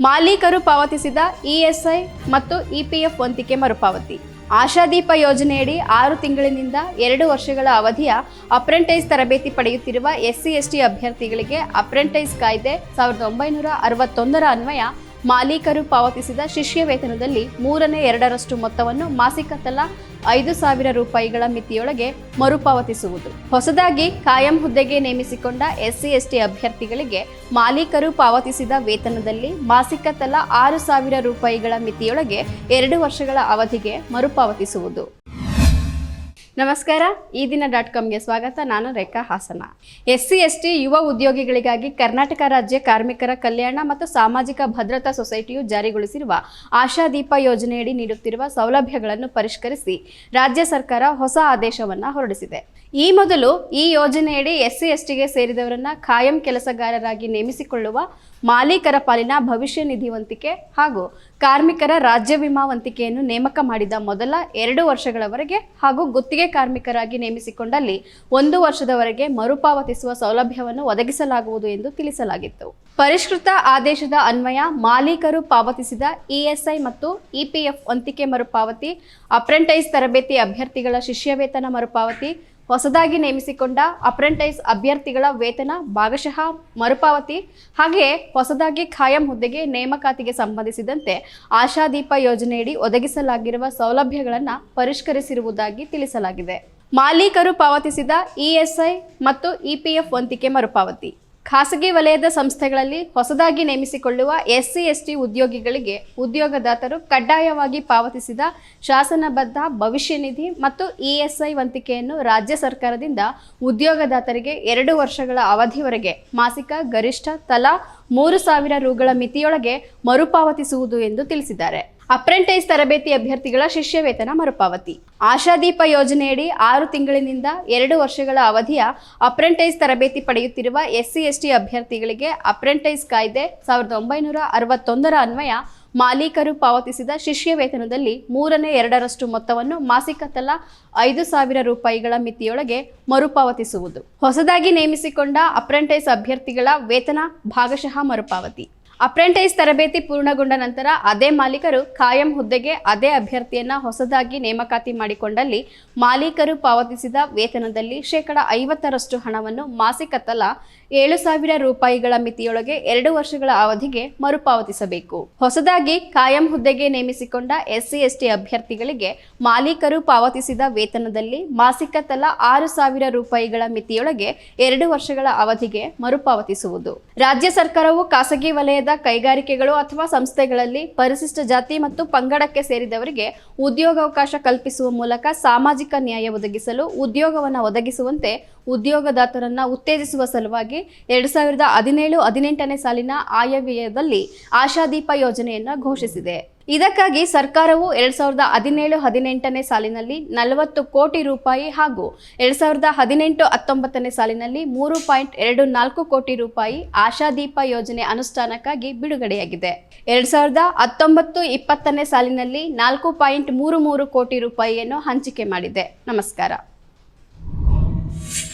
ಮಾಲೀಕರು ಪಾವತಿಸಿದ ಇಎಸ್ಐ ಮತ್ತು ಇಪಿಎಫ್ ವಂತಿಕೆ ಮರುಪಾವತಿ. ಆಶಾದೀಪ ಯೋಜನೆಯಡಿ ಆರು ತಿಂಗಳಿನಿಂದ ಎರಡು ವರ್ಷಗಳ ಅವಧಿಯ ಅಪ್ರೆಂಟೈಸ್ ತರಬೇತಿ ಪಡೆಯುತ್ತಿರುವ ಎಸ್ಸಿ ಎಸ್ಟಿ ಅಭ್ಯರ್ಥಿಗಳಿಗೆ ಅಪ್ರೆಂಟೈಸ್ ಕಾಯ್ದೆ ಸಾವಿರದ ಒಂಬೈನೂರ ಅರವತ್ತೊಂದರ ಅನ್ವಯ ಮಾಲೀಕರು ಪಾವತಿಸಿದ ಶಿಷ್ಯ ವೇತನದಲ್ಲಿ ಮೂರನೇ ಎರಡರಷ್ಟು ಮೊತ್ತವನ್ನು ಮಾಸಿಕ ತಲಾ ಐದು ಸಾವಿರ ರೂಪಾಯಿಗಳ ಮಿತಿಯೊಳಗೆ ಮರುಪಾವತಿಸುವುದು. ಹೊಸದಾಗಿ ಕಾಯಂ ಹುದ್ದೆಗೆ ನೇಮಿಸಿಕೊಂಡ ಎಸ್ಸಿ ಎಸ್ಟಿ ಅಭ್ಯರ್ಥಿಗಳಿಗೆ ಮಾಲೀಕರು ಪಾವತಿಸಿದ ವೇತನದಲ್ಲಿ ಮಾಸಿಕ ತಲಾ ಆರು ಸಾವಿರ ರೂಪಾಯಿಗಳ ಮಿತಿಯೊಳಗೆ ಎರಡು ವರ್ಷಗಳ ಅವಧಿಗೆ ಮರುಪಾವತಿಸುವುದು. ನಮಸ್ಕಾರ, ಈ ದಿನ ಡಾಟ್ ಕಾಮ್ಗೆ ಸ್ವಾಗತ. ನಾನು Rekha Hassan. S C S T ಯುವ ಉದ್ಯೋಗಿಗಳಿಗಾಗಿ ಕರ್ನಾಟಕ ರಾಜ್ಯ ಕಾರ್ಮಿಕರ ಕಲ್ಯಾಣ ಮತ್ತು ಸಾಮಾಜಿಕ ಭದ್ರತಾ ಸೊಸೈಟಿಯು ಜಾರಿಗೊಳಿಸಿರುವ ಆಶಾದೀಪ ಯೋಜನೆಯಡಿ ನೀಡುತ್ತಿರುವ ಸೌಲಭ್ಯಗಳನ್ನು ಪರಿಷ್ಕರಿಸಿ ರಾಜ್ಯ ಸರ್ಕಾರ ಹೊಸ ಆದೇಶವನ್ನು ಹೊರಡಿಸಿದೆ. ಈ ಮೊದಲು ಈ ಯೋಜನೆಯಡಿ ಎಸ್ ಸಿ ಎಸ್ ಟಿಗೆ ಸೇರಿದವರನ್ನ ಖಾಯಂ ಕೆಲಸಗಾರರಾಗಿ ನೇಮಿಸಿಕೊಳ್ಳುವ ಮಾಲೀಕರ ಪಾಲಿನ ಭವಿಷ್ಯ ನಿಧಿ ವಂತಿಕೆ ಹಾಗೂ ಕಾರ್ಮಿಕರ ರಾಜ್ಯ ವಿಮಾ ವಂತಿಕೆಯನ್ನು ನೇಮಕ ಮಾಡಿದ ಮೊದಲ ಎರಡು ವರ್ಷಗಳವರೆಗೆ ಹಾಗೂ ಗುತ್ತಿಗೆ ಕಾರ್ಮಿಕರಾಗಿ ನೇಮಿಸಿಕೊಂಡಲ್ಲಿ ಒಂದು ವರ್ಷದವರೆಗೆ ಮರುಪಾವತಿಸುವ ಸೌಲಭ್ಯವನ್ನು ಒದಗಿಸಲಾಗುವುದು ಎಂದು ತಿಳಿಸಲಾಗಿತ್ತು. ಪರಿಷ್ಕೃತ ಆದೇಶದ ಅನ್ವಯ ಮಾಲೀಕರು ಪಾವತಿಸಿದ ಇಎಸ್ಐ ಮತ್ತು ಇಪಿಎಫ್ ವಂತಿಕೆ ಮರುಪಾವತಿ, ಅಪ್ರೆಂಟೈಸ್ ತರಬೇತಿ ಅಭ್ಯರ್ಥಿಗಳ ಶಿಷ್ಯವೇತನ ಮರುಪಾವತಿ ಹೊಸದಾಗಿ ನೇಮಿಸಿಕೊಂಡ ಅಪ್ರೆಂಟೈಸ್ ಅಭ್ಯರ್ಥಿಗಳ ವೇತನ ಭಾಗಶಃ ಮರುಪಾವತಿ ಹಾಗೆಯೇ ಹೊಸದಾಗಿ ಖಾಯಂ ಹುದ್ದೆಗೆ ನೇಮಕಾತಿಗೆ ಸಂಬಂಧಿಸಿದಂತೆ ಆಶಾದೀಪ ಯೋಜನೆಯಡಿ ಒದಗಿಸಲಾಗಿರುವ ಸೌಲಭ್ಯಗಳನ್ನು ಪರಿಷ್ಕರಿಸಿರುವುದಾಗಿ ತಿಳಿಸಲಾಗಿದೆ. ಮಾಲೀಕರು ಪಾವತಿಸಿದ ಇಎಸ್ಐ ಮತ್ತು ಇಪಿಎಫ್ ವಂತಿಕೆ ಮರುಪಾವತಿ. ಖಾಸಗಿ ವಲಯದ ಸಂಸ್ಥೆಗಳಲ್ಲಿ ಹೊಸದಾಗಿ ನೇಮಿಸಿಕೊಳ್ಳುವ ಎಸ್ಸಿ, ಎಸ್ಟಿ ಉದ್ಯೋಗಿಗಳಿಗೆ ಉದ್ಯೋಗದಾತರು ಕಡ್ಡಾಯವಾಗಿ ಪಾವತಿಸಿದ ಶಾಸನಬದ್ಧ ಭವಿಷ್ಯ ನಿಧಿ ಮತ್ತು ಇಎಸ್ಐ ವಂತಿಕೆಯನ್ನು ರಾಜ್ಯ ಸರ್ಕಾರದಿಂದ ಉದ್ಯೋಗದಾತರಿಗೆ ಎರಡು ವರ್ಷಗಳ ಅವಧಿವರೆಗೆ ಮಾಸಿಕ, ಗರಿಷ್ಠ ತಲಾ ಮೂರು ಸಾವಿರ ರುಗಳ ಮಿತಿಯೊಳಗೆ ಮರುಪಾವತಿಸುವುದು ಎಂದು ತಿಳಿಸಿದ್ದಾರೆ. ಅಪ್ರೆಂಟೈಸ್ ತರಬೇತಿ ಅಭ್ಯರ್ಥಿಗಳ ಶಿಷ್ಯ ವೇತನ ಮರುಪಾವತಿ. ಆಶಾದೀಪ ಯೋಜನೆಯಡಿ ಆರು ತಿಂಗಳಿನಿಂದ ಎರಡು ವರ್ಷಗಳ ಅವಧಿಯ ಅಪ್ರೆಂಟೈಸ್ ತರಬೇತಿ ಪಡೆಯುತ್ತಿರುವ ಎಸ್ಸಿ, ಎಸ್ಟಿ ಅಭ್ಯರ್ಥಿಗಳಿಗೆ ಅಪ್ರೆಂಟೈಸ್ ಕಾಯ್ದೆ ಸಾವಿರದ ಒಂಬೈನೂರ ಅರವತ್ತೊಂದರ ಅನ್ವಯ ಮಾಲೀಕರು ಪಾವತಿಸಿದ ಶಿಷ್ಯ ವೇತನದಲ್ಲಿ ಮೂರನೇ ಎರಡರಷ್ಟು ಮೊತ್ತವನ್ನು ಮಾಸಿಕ ತಲಾ ಐದು ಸಾವಿರ ರೂಪಾಯಿಗಳ ಮಿತಿಯೊಳಗೆ ಮರುಪಾವತಿಸುವುದು. ಹೊಸದಾಗಿ ನೇಮಿಸಿಕೊಂಡ ಅಪ್ರೆಂಟೈಸ್ ಅಭ್ಯರ್ಥಿಗಳ ವೇತನ ಭಾಗಶಃ ಮರುಪಾವತಿ. ಅಪ್ರೆಂಟೈಸ್ ತರಬೇತಿ ಪೂರ್ಣಗೊಂಡ ನಂತರ ಅದೇ ಮಾಲೀಕರು ಕಾಯಂ ಹುದ್ದೆಗೆ ಅದೇ ಅಭ್ಯರ್ಥಿಯನ್ನ ಹೊಸದಾಗಿ ನೇಮಕಾತಿ ಮಾಡಿಕೊಂಡಲ್ಲಿ ಮಾಲೀಕರು ಪಾವತಿಸಿದ ವೇತನದಲ್ಲಿ ಶೇಕಡ ಐವತ್ತರಷ್ಟು ಹಣವನ್ನು ಮಾಸಿಕ ತಲಾ ಏಳು ಸಾವಿರ ರೂಪಾಯಿಗಳ ಮಿತಿಯೊಳಗೆ ಎರಡು ವರ್ಷಗಳ ಅವಧಿಗೆ ಮರುಪಾವತಿಸಬೇಕು. ಹೊಸದಾಗಿ ಕಾಯಂ ಹುದ್ದೆಗೆ ನೇಮಿಸಿಕೊಂಡ ಎಸ್ಸಿ ಎಸ್ಟಿ ಅಭ್ಯರ್ಥಿಗಳಿಗೆ ಮಾಲೀಕರು ಪಾವತಿಸಿದ ವೇತನದಲ್ಲಿ ಮಾಸಿಕ ತಲಾ ಆರು ಸಾವಿರ ರೂಪಾಯಿಗಳ ಮಿತಿಯೊಳಗೆ ಎರಡು ವರ್ಷಗಳ ಅವಧಿಗೆ ಮರುಪಾವತಿಸುವುದು. ರಾಜ್ಯ ಸರ್ಕಾರವು ಖಾಸಗಿ ವಲಯದ ಕೈಗಾರಿಕೆಗಳು ಅಥವಾ ಸಂಸ್ಥೆಗಳಲ್ಲಿ ಪರಿಶಿಷ್ಟ ಜಾತಿ ಮತ್ತು ಪಂಗಡಕ್ಕೆ ಸೇರಿದವರಿಗೆ ಉದ್ಯೋಗಾವಕಾಶ ಕಲ್ಪಿಸುವ ಮೂಲಕ ಸಾಮಾಜಿಕ ನ್ಯಾಯ ಒದಗಿಸಲು, ಉದ್ಯೋಗವನ್ನು ಒದಗಿಸುವಂತೆ ಉದ್ಯೋಗದಾತರನ್ನು ಉತ್ತೇಜಿಸುವ ಸಲುವಾಗಿ ಎರಡು ಸಾವಿರದ ಹದಿನೇಳು ಹದಿನೆಂಟನೇ ಸಾಲಿನ ಆಯವ್ಯಯದಲ್ಲಿ ಆಶಾದೀಪ ಯೋಜನೆಯನ್ನು ಘೋಷಿಸಿದೆ. ಇದಕ್ಕಾಗಿ ಸರ್ಕಾರವು ಎರಡ್ ಸಾವಿರದ ಹದಿನೇಳು ಹದಿನೆಂಟನೇ ಸಾಲಿನಲ್ಲಿ ನಲವತ್ತು ಕೋಟಿ ರೂಪಾಯಿ ಹಾಗೂ ಎರಡ್ ಸಾವಿರದ ಹದಿನೆಂಟು ಹತ್ತೊಂಬತ್ತನೇ ಸಾಲಿನಲ್ಲಿ ಮೂರು ಪಾಯಿಂಟ್ ಎರಡು ನಾಲ್ಕು ಕೋಟಿ ರೂಪಾಯಿ ಆಶಾದೀಪ ಯೋಜನೆ ಅನುಷ್ಠಾನಕ್ಕಾಗಿ ಬಿಡುಗಡೆಯಾಗಿದೆ. ಎರಡ್ ಸಾವಿರದ ಹತ್ತೊಂಬತ್ತು ಇಪ್ಪತ್ತನೇ ಸಾಲಿನಲ್ಲಿ ನಾಲ್ಕು ಪಾಯಿಂಟ್ ಮೂರು ಮೂರು ಕೋಟಿ ರೂಪಾಯಿಯನ್ನು ಹಂಚಿಕೆ ಮಾಡಿದೆ. ನಮಸ್ಕಾರ.